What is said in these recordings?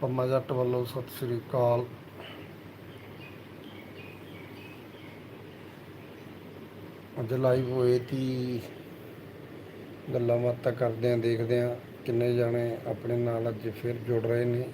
ਪੰਮਾ ਜੱਟ ਵੱਲੋਂ ਸਤਿ ਸ੍ਰੀ ਅਕਾਲ। ਅੱਜ ਲਾਈਵ ਹੋਏ ਤੀ। ਗੱਲਾਂ ਬਾਤਾਂ ਕਰਦੇ ਆਂ, ਦੇਖਦੇ ਆਂ ਕਿੰਨੇ ਜਾਣੇ ਆਪਣੇ ਨਾਲ ਅੱਜ ਫਿਰ ਜੁੜ ਰਹੇ ਨੇ।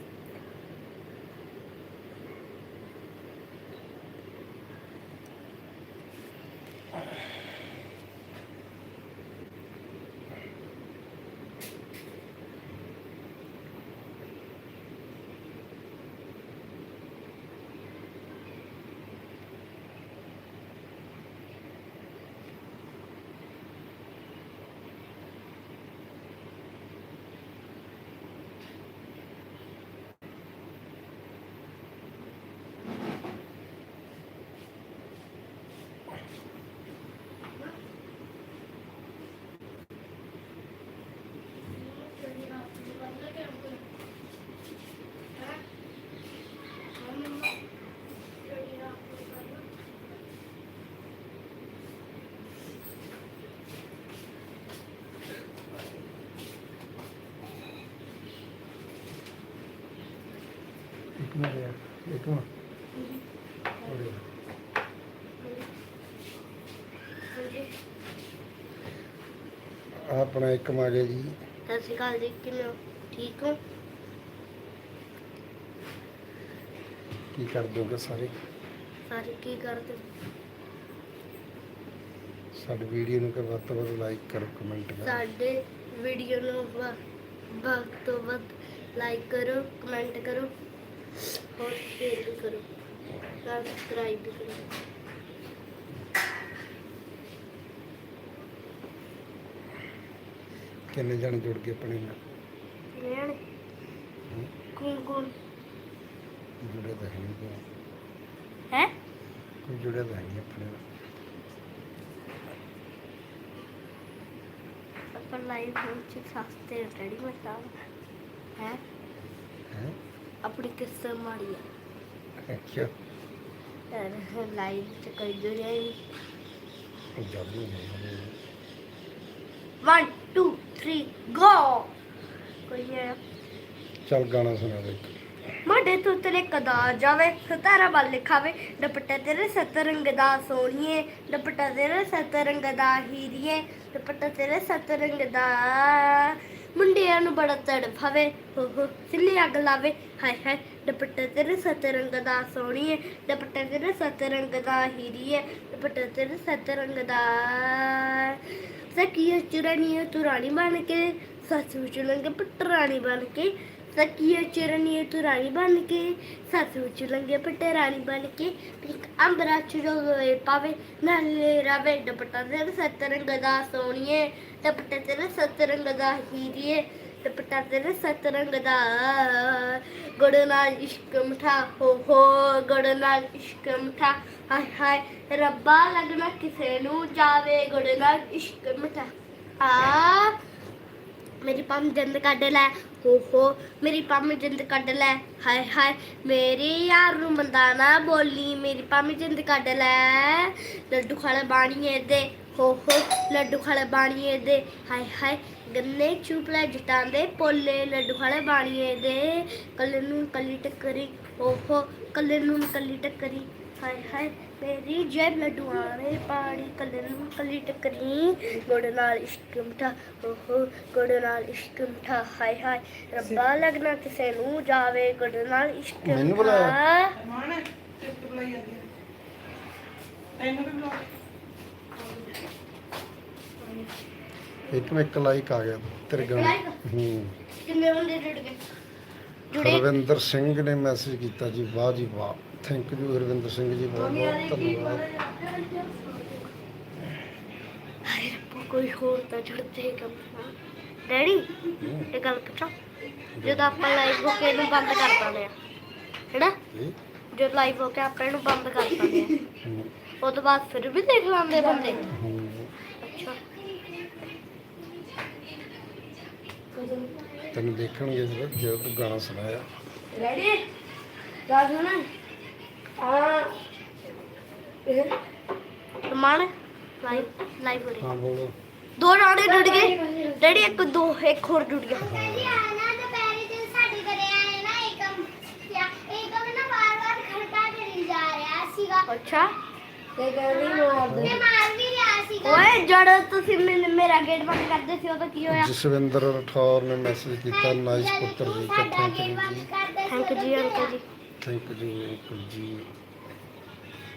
ਯਾਰ ਇੱਕ ਮਿੰਟ। ਉਰੇ ਆ। ਆਹ ਆਪਣਾ ਇੱਕ ਮਾਗੇ ਜੀ। ਸਤਿ ਸ਼੍ਰੀ ਅਕਾਲ ਜੀ ਕਿਵੇਂ ਹੋ? ਠੀਕ ਹੋ? ਕੀ ਕਰ ਦੋਗੇ ਸਾਰੇ? ਸਾਰੇ ਕੀ ਕਰਦੇ? ਸਾਡੀ ਵੀਡੀਓ ਨੂੰ ਕਰ ਵੱਧ ਤੋਂ ਵੱਧ ਲਾਈਕ ਕਰੋ ਕਮੈਂਟ ਕਰੋ। ਸਾਡੇ ਵੀਡੀਓ ਨੂੰ ਵ- ਵੱਧ ਤੋਂ ਵੱਧ ਲਾਈਕ ਕਰੋ ਕਮੈਂਟ ਕਰੋ। ਹੋਰ ਸ਼ੇਅਰ ਵੀ ਕਰੋ। ਸਬਸਕ੍ਰਾਈਬ ਵੀ ਕਰੋ। ਕਿੰਨੇ ਜਣੇ ਜੁੜ ਗਏ ਆਪਣੇ ਨਾਲ? ਲੈਣ? ਕੌਣ ਜੁੜੇ ਤਾਂ ਹੈ ਨਹੀਂ ਕੋਈ। ਹੈ? ਕੋਈ ਤਾਂ ਹੈ ਆਪਣੇ ਨਾਲ। ਆਪਾਂ ਲਾਈਵ ਹੋਣ ਚ ਸਸਤੇ ਰੈਡੀ ਮਤਾ ਹੈ? ਹੈ? 1 2 3 ਗੋ ਕੋਈ ਹੈ ਚੱਲ ਗਾਣਾ ਸੁਣਾ ਦੇ। ਇੱਕ। ਮਾਡੇ ਤੋਂ ਤੇਰੇ ਕਦਾ ਜਾਵੇ ਸਤਾਰਾ ਵੱਲ ਲਿਖਾਵੇ। ਦੁਪੱਟਾ ਤੇਰੇ ਸਤਰੰਗ ਦਾ ਸੋਹਣੀਏ ਦੁਪੱਟਾ ਤੇਰੇ ਸਤਰੰਗ ਦਾ ਹੀਰੀਏ ਦੁਪੱਟਾ ਤੇਰੇ ਸਤਰੰਗ ਦਾ ਮੁੰਡਿਆਂ ਨੂੰ ਬੜਾ ਤੜਫਾਵੇ ਹੋ ਸਿੱਲੀ ਅੱਗ ਲਾਵੇ। ਹਾਏ ਹਾਏ, ਦੁਪੱਟਾ ਤੇਰੇ ਸਤਰੰਗ ਦਾ ਸੋਹਣੀ ਹੈ ਦੁਪੱਟਾ ਤੇਰੇ ਸਤਰੰਗ ਦਾ ਹੀਰੀ ਹੈ ਦੁਪੱਟਾ ਤੇਰੇ ਸਤਰੰਗ ਦਾ। ਸਕੀਏ ਚੁਰਾਨੀਏ ਤੂੰ ਰਾਣੀ ਬਣ ਕੇ, ਸੱਸ ਵਿੱਚ ਲੰਗੇ ਪਟਰਾਣੀ ਬਣ ਕੇ ਸਕੀਏ ਚਰਨੀਏ ਤੂੰ ਰਾਣੀ ਬਣ ਕੇ, ਸੱਸ ਵਿੱਚ ਲੰਗੇ ਪਟਰਾਣੀ ਬਣ ਕੇ ਪਿੰਕ ਅੰਬਰਾ ਚੁਰੋਵੇ ਪਾਵੇ, ਨਾਲੇ ਰਾਵੇ ਦੁਪੱਟਾ ਤੇਰੇ ਸਤਰੰਗ ਦਾ ਸੋਹਣੀਏ, ਦੁਪੱਟਾ ਤੇਰੇ ਸਤਰੰਗ ਦਾ ਹੀਰੀਏ, ਦੁਪੱਟਾ ਤੇਰੇ ਸਤਰੰਗ ਦਾ, ਗੁੜ ਨਾਲ ਇਸ਼ਕ ਮਿਠਾ, ਹੋ ਹੋ, ਗੁੜ ਨਾਲ ਇਸ਼ਕ ਮਿਠਾ, ਹਾਏ ਹਾਏ, ਰੱਬਾ ਲੱਗਣਾ ਕਿਸੇ ਨੂੰ ਜਾਵੇ, ਗੁੜ ਨਾਲ ਇਸ਼ਕ ਮਿਠਾ, ਆ, ਮੇਰੀ ਪੰਮ ਜਿੰਦ ਕੱਢ ਲੈ ਹੋ ਹੋ ਮੇਰੀ ਪੰਮ ਜਿੰਦ ਕੱਢ ਲੈ। ਹਾਏ ਹਾਏ, ਮੇਰੀ ਯਾਰ ਨੂੰ ਬੰਦਾ ਨਾ ਬੋਲੀ, ਮੇਰੀ ਪੰਮ ਜਿੰਦ ਕੱਢ ਲੈ। ਲੱਡੂ ਖਾਲੇ ਬਾਣੀਏ ਦੇ, ਹੋ ਹੋ, ਲੱਡੂ ਖਾਲੇ ਬਾਣੀਏ ਦੇ। ਹਾਏ ਹਾਏ, ਗੰਨੇ ਚੁੱਪ ਲੈ ਜਟਾਂ ਦੇ ਪੋਲੇ, ਲੱਡੂ ਖਾਲੇ ਬਾਣੀਏ ਦੇ। ਕੱਲੇ ਨੂੰ ਕੱਲੀ ਟੱਕਰੀ ਹੋ ਹੋ ਕੱਲੇ ਨੂੰ ਕੱਲੀ ਟੱਕਰੀ। ਹਾਏ ਹਾਏ ਮੇਰੀ ਜੇਬ ਲੱਡੂਆਂ ਨੇ ਪਾੜੀ ਕੱਲੇ ਨੂੰ ਕੱਲੀ ਟੱਕਰੀ। ਗੁੜ ਨਾਲ ਇਸ਼ਕ ਮਿਠਾ ਹੋ ਹੋ ਗੁੜ ਨਾਲ ਇਸ਼ਕ ਮਿਠਾ ਹਾਏ ਹਾਏ। ਰੱਬਾ ਲੱਗਣਾ ਕਿਸੇ ਨੂੰ ਜਾਵੇ ਗੁੜ ਨਾਲ ਇਸ਼ਕ ਮੈਨੂੰ ਮਿਠਾ। ਬੁਲਾਇਆ? ਮਾਣ ਟਿਕਟ ਬੁਲਾਈ ਜਾਂਦੀ ਹੈ। ਤੈਨੂੰ ਵੀ ਬੁਲਾ ਇੱਕ ਨੂੰ ਇੱਕ ਲਾਈਕ ਆ ਗਿਆ ਤੇਰੇ ਗਾਣੇ? ਹੂੰ। ਕਿੰਨੇ ਬੰਦੇ ਜੁੜ ਗਏ? ਜੁੜੇ? ਹਰਵਿੰਦਰ ਸਿੰਘ ਨੇ ਮੈਸੇਜ ਕੀਤਾ ਜੀ ਵਾਹ ਜੀ ਵਾਹ। ਥੈਂਕ ਯੂ ਹਰਵਿੰਦਰ ਸਿੰਘ ਜੀ ਬਹੁਤ ਬਹੁਤ ਧੰਨਵਾਦ। ਹਾਏ ਰੱਬਾ ਕੋਈ ਹੋਰ ਤਾਂ ਜੁੜਦੇ ਕੰਮ ਡੈਡੀ ਇਹ ਗੱਲ ਪੁੱਛਾਂ? ਜਦੋਂ ਆਪਾਂ ਲਾਈਵ ਹੋ ਕੇ ਇਹਨੂੰ ਬੰਦ ਕਰ ਦਿੰਦੇ ਆ ਹੈਨਾ? ਜਦੋਂ ਲਾਈਵ ਹੋ ਕੇ ਆਪਾਂ ਇਹਨੂੰ ਬੰਦ ਕਰ ਦਿੰਦੇ ਆ ਹੂੰ, ਉਹ ਤੋਂ ਬਾਅਦ ਫਿਰ ਵੀ ਦੇਖ ਲਾਂਦੇ ਬੰਦੇ। ਹੂੰ। ਅੱਛਾ। ਤੈਨੂੰ ਦੇਖਣਗੇ ਜਦੋਂ ਜਦੋਂ ਤੂੰ ਗਾਣਾ ਸੁਣਾਇਆ। ਰੈਡੀ ਰਾਜੂ ਨਾ ਦੋ ਰਾਣੇ ਟੁੱਟ ਗਏ। ਡੈਡੀ ਇੱਕ ਦੋ ਇੱਕ ਹੋਰ ਟੁੱਟ ਗਿਆ। ਅੱਛਾ। ਤੇ ਕਹਿੰਦੀ ਮਾਰ ਦੇ ਓਏ ਜੜ ਤੁਸੀਂ ਮੇਰਾ ਗੇਟ ਬੰਦ ਕਰਦੇ ਸੀ ਉਦੋਂ ਕੀ ਹੋਇਆ? ਜਸਵਿੰਦਰ ਰਠੌਰ ਨੇ ਮੈਸੇਜ ਕੀਤਾ ਨਾਈਸ ਪੁੱਤਰ ਜੀ ਥੈਂਕ ਯੂ ਜੀ। ਅੰਕਲ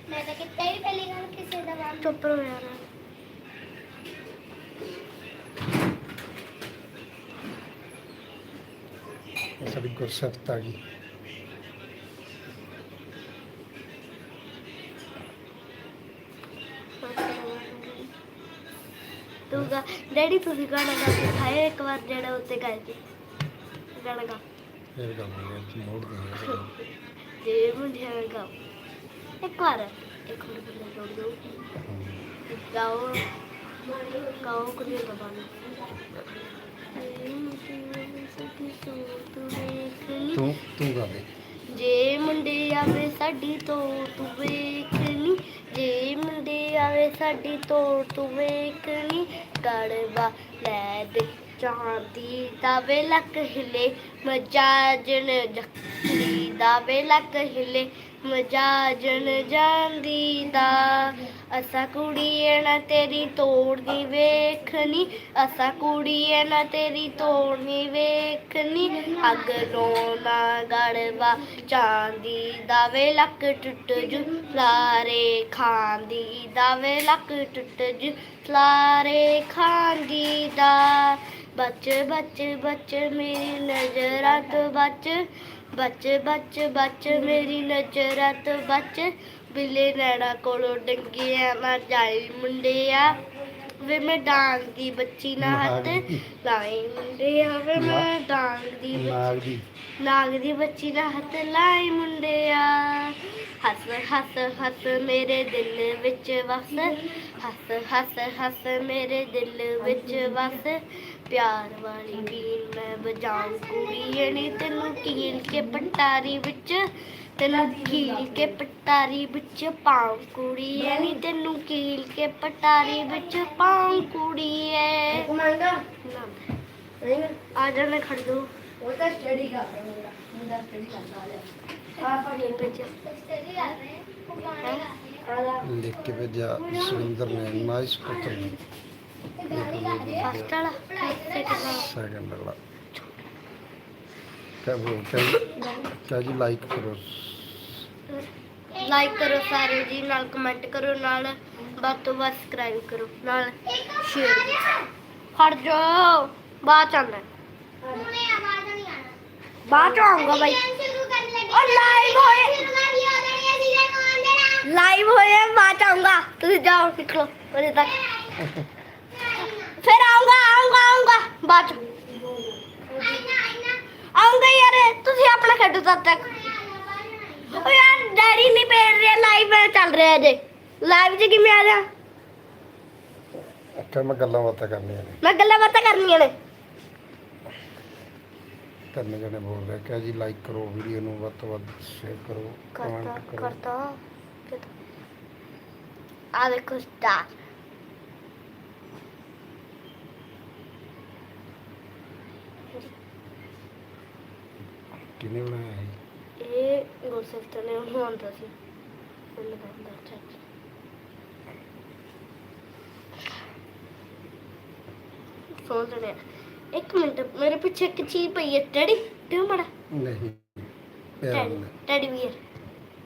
ਮੈਂ ਤਾਂ ਕਿਤੇ ਹੀ ਪਹਿਲੀ ਗੱਲ ਕਿਸੇ ਦਾ ਨਾਮ ਚੁੱਪ ਰਹੋ ਯਾਰ ਇਹ ਸਾਡੀ ਗੁਰਸਿਫਤ ਆ ਗਈ। ਤੂੰ ਗਾ ਡੈਡੀ ਤੁਸੀਂ ਗਾਣਾ ਗਾ ਕੇ ਖਾਏ ਇੱਕ ਵਾਰ ਜਿਹੜਾ ਉੱਤੇ ਗਾਏ ਸੀ। ਗਾਣਾ ਗਾ। ਹੈ ਜੀ ਮੋੜ ਦੇ ਜੇ ਮੁੰਡਿਆਂ ਨਾਲ ਗਾਓ ਇੱਕ ਵਾਰ ਇੱਕ ਹੋਰ ਬੰਦਾ ਜੋੜ ਦੋ ਗਾਓ ਗਾਓ ਕੁੜੀ ਦਾ ਬਾਣਾ ਤੂੰ ਤੂੰ ਗਾ ਦੇ। ਜੇ ਮੁੰਡੇ ਆਵੇ ਸਾਡੀ ਤੋੜ ਤੂੰ ਵੇਖਣੀ ਜੇ ਮੁੰਡੇ ਆਵੇ ਸਾਡੀ ਤੋੜ ਤੂੰ ਵੇਖਣੀ ਗੜਵਾ ਲੈ ਦੇ। ਚਾਂਦੀ ਦਾ ਵੇ ਹਿਲੇ ਮਜਾਜਣ ਜੱਖੀ ਦਾ ਵੇਲਕ ਹਿਲੇ ਮਜਾਜਣ ਜਾਂਦੀ ਦਾ। ਅਸਾਂ ਕੁੜੀਏ ਨਾ ਤੇਰੀ ਤੋੜਨੀ ਵੇਖਣੀ, ਅਸਾਂ ਕੁੜੀਏ ਨਾ ਤੇਰੀ ਤੋੜਨੀ ਵੇਖਣੀ। ਅੱਗ ਲੋਨਾ ਗੜਵਾ ਚਾਂਦੀ ਦਾ ਵੇ ਲੱਕ ਟੁੱਟ ਜੂ ਲਾਰੇ ਖਾਂਦੀ ਦਾ ਵੇ ਲੱਕ ਟੁੱਟ ਜੂ ਲਾਰੇ ਖਾਂਦੀ ਦਾ। ਬੱਚ ਬੱਚ ਬੱਚ ਮੇਰੀ ਨਜ਼ਰਾਂ ਤੋਂ ਬੱਚ। ਬੱਚ ਬੱਚ ਬੱਚ ਮੇਰੀ ਨਜ਼ਰਾਂ ਤੋਂ ਬੱਚ। ਬਿਲੇ ਨੈਣਾ ਕੋਲੋਂ ਡੰਗੀਆਂ ਨਾ ਜਾਈ ਮੁੰਡਿਆ। ਵੇ ਮੈਂ ਡਾਂਗ ਦੀ ਬੱਚੀ ਨਾ ਹੱਥ ਲਾਈ ਮੁੰਡਿਆ। ਵੇ ਮੈਂ ਡਾਂਗ ਦੀ ਬੱਚੀ ਨਾਗ ਦੀ। ਬੱਚੀ ਦਾ ਹੱਥ ਲਾਈ ਮੁੰਡਿਆ। ਹੱਸ ਹੱਸ ਹੱਸ ਮੇਰੇ ਦਿਲ ਵਿੱਚ ਵਸ। ਹੱਸ ਹੱਸ ਹੱਸ ਮੇਰੇ ਦਿਲ ਵਿੱਚ ਵਸ। ਪਿਆਰ ਵਾਲੀ ਬੀਨ ਮੈਂ ਵਜਾਉਂ ਕੁੜੀਏ ਨੀ ਤੈਨੂੰ ਕੀਲ ਕੇ ਪਟਾਰੀ ਵਿੱਚ ਤੈਨੂੰ ਕੀਲ ਕੇ ਪਟਾਰੀ ਵਿੱਚ ਪਾਉ ਕੁੜੀਏ ਨੀ ਤੈਨੂੰ ਕੀਲ ਕੇ ਪਟਾਰੀ ਵਿੱਚ ਪਾਉ ਕੁੜੀਏ ਨਹੀਂ। ਆ ਜਾ ਮੈਂ ਖੜ ਦੂੰ ਉਹ ਤਾਂ ਸਟੱਡੀ ਕਰ ਰਿਹਾ ਮੁੰਡਾ। ਮੁੰਡਾ ਸਟੱਡੀ ਕਰਦਾ ਆ ਆ ਪੜੀ ਵਿੱਚ। ਲਿਖ ਕੇ ਭੇਜਿਆ ਜਸਵਿੰਦਰ ਨੇ ਵਾਲਾ ਸੈਕਿੰਡ ਵਾਲਾ ਸੈਕਿੰਡ ਵਾਲਾ ਕਹ ਬੋ ਕਹ ਜੀ ਲਾਈਕ ਕਰੋ ਲਾਈਕ ਕਰੋ ਸਾਰੇ ਜੀ ਨਾਲ ਕਮੈਂਟ ਕਰੋ ਨਾਲ ਵੱਧ ਤੋਂ ਵੱਧ ਸਬਸਕ੍ਰਾਈਬ ਕਰੋ ਨਾਲ ਸ਼ੇਅਰ ਵੀ ਖੜ ਜਾਓ ਬਾਅਦ ਚ ਆਉਣਾ ਬਾਅਦ ਚ ਆਉਂਗਾ ਬਾਈ ਉਹ ਲਾਈਵ ਹੋਏ ਲਾਈਵ ਹੋਏ ਬਾਅਦ ਚ ਆਉਂਗਾ ਤੁਸੀਂ ਜਾਓ ਨਿਕਲੋ ਮੇਰੇ ਤੱਕ ਫਿਰ ਆਉਂਗਾ ਆਉਂਗਾ ਆਉਂਗਾ ਬਾਅਦ ਚ। ਆਉਂਗਾ ਯਾਰ ਤੁਸੀਂ ਆਪਣਾ ਖੇਡੋ ਤਦ ਤੱਕ। ਓ ਯਾਰ ਡੈਡੀ ਨਹੀਂ ਪੇੜ ਰਿਹਾ ਲਾਈਵ ਚੱਲ ਰਿਹਾ ਜੇ ਲਾਈਵ 'ਚ ਕਿਵੇਂ ਆ ਜਾ ਕਿ ਮੈਂ ਗੱਲਾਂ ਬਾਤਾਂ ਕਰਨੀਆਂ ਨੇ। ਮੈਂ ਗੱਲਾਂ ਬਾਤਾਂ ਕਰਨੀਆਂ ਨੇ। ਤਿੰਨ ਜਣੇ ਬੋਲ ਰਹੇ ਕਹ ਜੀ ਲਾਈਕ ਕਰੋ ਵੀਡੀਓ ਨੂੰ ਵੱਧ ਤੋਂ ਵੱਧ ਸ਼ੇਅਰ ਕਰੋ ਕਰਤਾ ਕਮੈਂਟ ਕਰੋ। ਕਰਤਾ ਆ ਦੇਖੋ ਸਟਾਰ ਕਿਹਨੇ ਬਣਾਇਆ ਹੈ ਇਹ ਗੁਰਸਿਫਤ ਨੇ ਉਹਨੂੰ ਆਉਂਦਾ ਸੀ ਉਹਨੇ ਕਹਿੰਦਾ ਚੱਲ ਸੋਚ ਰਿਹਾ ਇੱਕ ਮਿੰਟ ਮੇਰੇ ਪਿੱਛੇ ਇੱਕ ਚੀਜ਼ ਪਈ ਹੈ। ਡੈਡੀ ਦਿਓ ਮੜਾ। ਨਹੀਂ ਪਿਆਰ ਨਾਲ ਟੈਡੀ ਵੀਰ।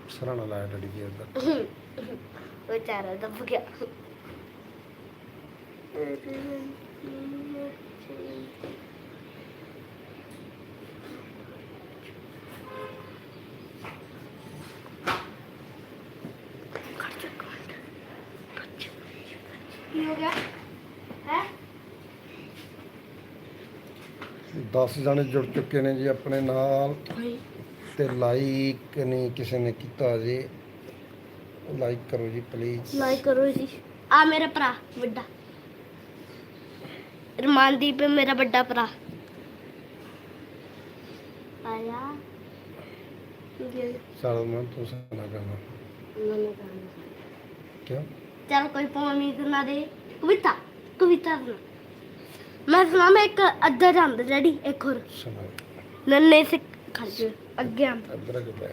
ਸਰਾਣਾ ਲਾਇਆ ਡੜੀ ਜੀ ਦਾ। ਵਿਚਾਰਾ ਦੱਬ ਗਿਆ। ਕੀ ਹੋ ਗਿਆ? ਹੈ? 10 ਜਣੇ ਜੁੜ ਚੁੱਕੇ ਨੇ ਜੀ ਆਪਣੇ ਨਾਲ। ਤੇ ਲਾਈਕ ਨਹੀਂ ਕਿਸੇ ਨੇ ਕੀਤਾ ਜੀ। ਲਾਈਕ ਕਰੋ ਜੀ ਪਲੀਜ਼ ਲਾਈਕ ਕਰੋ ਜੀ। ਆ ਮੇਰਾ ਭਰਾ ਵੱਡਾ। ਰਮਾਨਦੀਪ ਮੇਰਾ ਵੱਡਾ ਭਰਾ। ਆਇਆ। ਸਾਲ ਮੈਂ ਤੂੰ ਸੁਣਾ ਕਰਨਾ। ਕਿਉਂ? ਚਲ ਕੋਈ ਪੌਣ ਸੁਣਾ ਦੇ। ਕਵਿਤਾ ਕਵਿਤਾ ਸੁਣਾ ਮੈਂ ਸੁਣਾ ਮੈਂ ਇੱਕ ਅੱਧਾ ਜਾਂਦਾ ਡੈਡੀ ਇੱਕ ਹੋਰ ਸੁਣਾ ਨੰਨੇ ਸੇ ਖੜ ਜਾ ਅੱਗੇ ਆ ਅਦਰਕ ਪੈ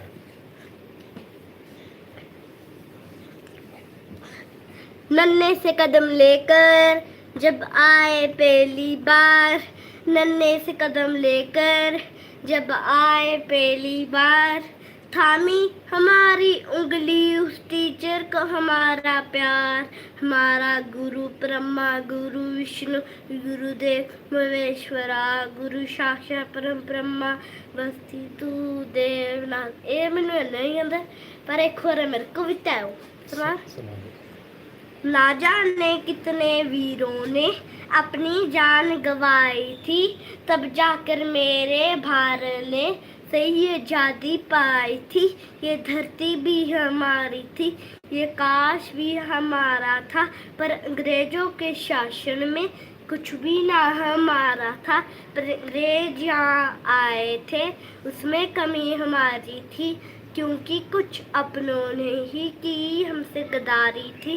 नन्हे से कदम लेकर जब आए पहली बार नन्हे से कदम लेकर जब आए पहली बार थामी हमारी उंगली उस टीचर को हमारा प्यार हमारा गुरु ब्रह्मा गुरु विष्णु गुरुदेव महेश्वरा गुरु साक्षात परम ब्रह्मा बस्ती तू देवनाथ ਇਹ ਮੈਨੂੰ ਇੰਨਾ ਹੀ ਆਉਂਦਾ ਪਰ ਇੱਕ ਹੋਰ ਹੈ ਮੇਰੇ ਕੋ ਵੀ ਤਾਂ ਸੁਣਾ ਸੁਣਾ ਦਿਓ। ना जाने कितने वीरों ने अपनी जान गवाई थी तब जाकर मेरे भारत ने सही आज़ादी पाई थी, ये धरती भी हमारी थी, ये काश भी हमारा था, पर अंग्रेज़ों के शासन में कुछ भी ना हमारा था, पर अंग्रेज़ यहाँ आए थे, उसमें कमी हमारी थी। क्योंकि कुछ अपनों ने ही की हमसे गदारी थी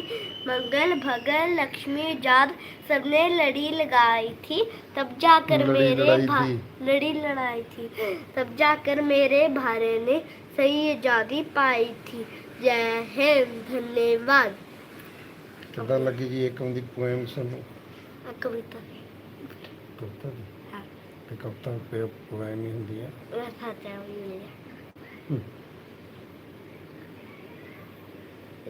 मंगल भगल लक्ष्मी जाद सबने लड़ी लगाई थी तब जाकर लड़ी मेरे लड़ाई भा थी। लड़ी लड़ाई थी तब जाकर मेरे भारे ने सही आजादी पाई थी जय हिंद धन्यवाद ਕਿੱਦਾਂ ਲੱਗੀ ਜੀ ਇੱਕ ਉਹਦੀ ਪੋਇਮ ਸਾਨੂੰ आ, कविता ਕਵਿਤਾ ਦੀ हाँ ਤੇ ਕਵਿਤਾ ਪੇ ਪੋਇਮ ਹੀ ਹੁੰਦੀ ਹੈ मैं खाता